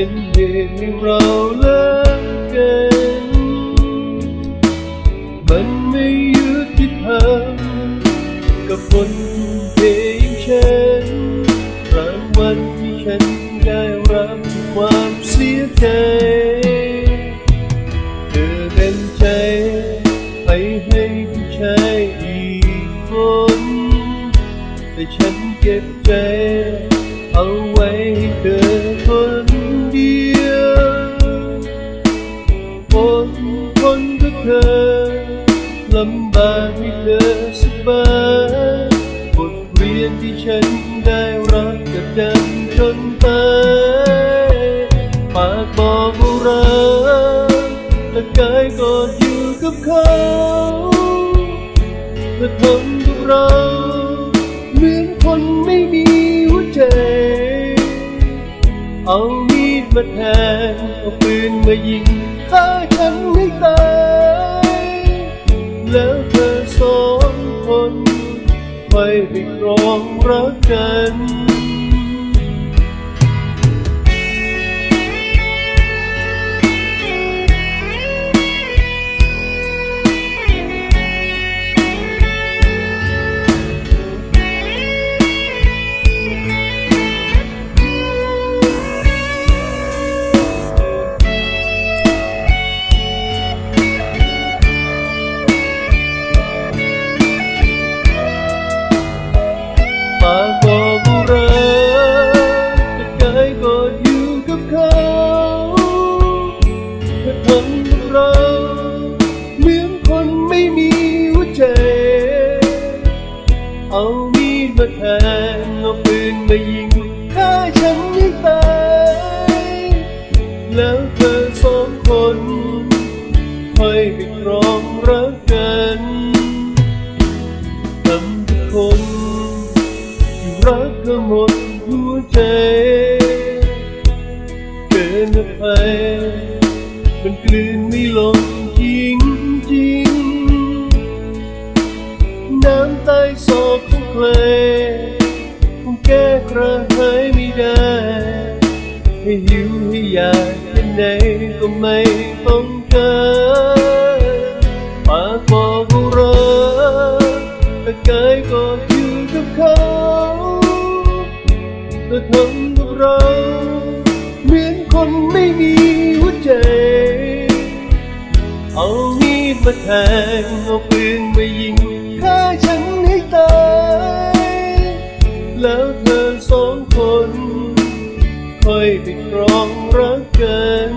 เป็นเหตุให้เราเลิกกัน มันไม่ยุติธรรมกับคนเพียงฉันรางวันที่ฉันได้รับความเสียใจ เธอเป็นใจไปให้ผู้ชายอีกคน แต่ฉันเก็บใจ เอาไว้เธอคน เธอสบายบทเรียนที่ฉันได้รับกับจำจนตายปากบอกว่ารักแต่กายก็อยู่กับเขาเธอทำกับเราเหมือนคนไม่มีหัวใจ เอามีดมาแทงเอาปืนมายิงฆ่าฉันให้ตายแล้ว ไปไปครองรักกัน กับเขาเธอทำกับเราเหมือนคนไม่มีหัวใจ เอามีดมาแทงเอาปืนมายิงฆ่าฉันให้ตายแล้วเธอสองคนค่อยไปครองรักกันทำทุกคนที่รักก็หมดหัวใจ เกินอภัยมันกลืนไม่ลงจริงจริงน้ำใต้ศอกของใครคงแก้กระหายไม่ได้ ให้หิวให้อยากแค่ไหนก็ไม่ต้องการปากบอกว่ารักแต่กายก็อยู่กับเขาเธอทำกับเรา คนไม่มีหัวใจ เอามีดมาแทงเอาปืนมายิงฆ่าฉันให้ตาย แล้วเธอสองคนค่อยไปครองรักกัน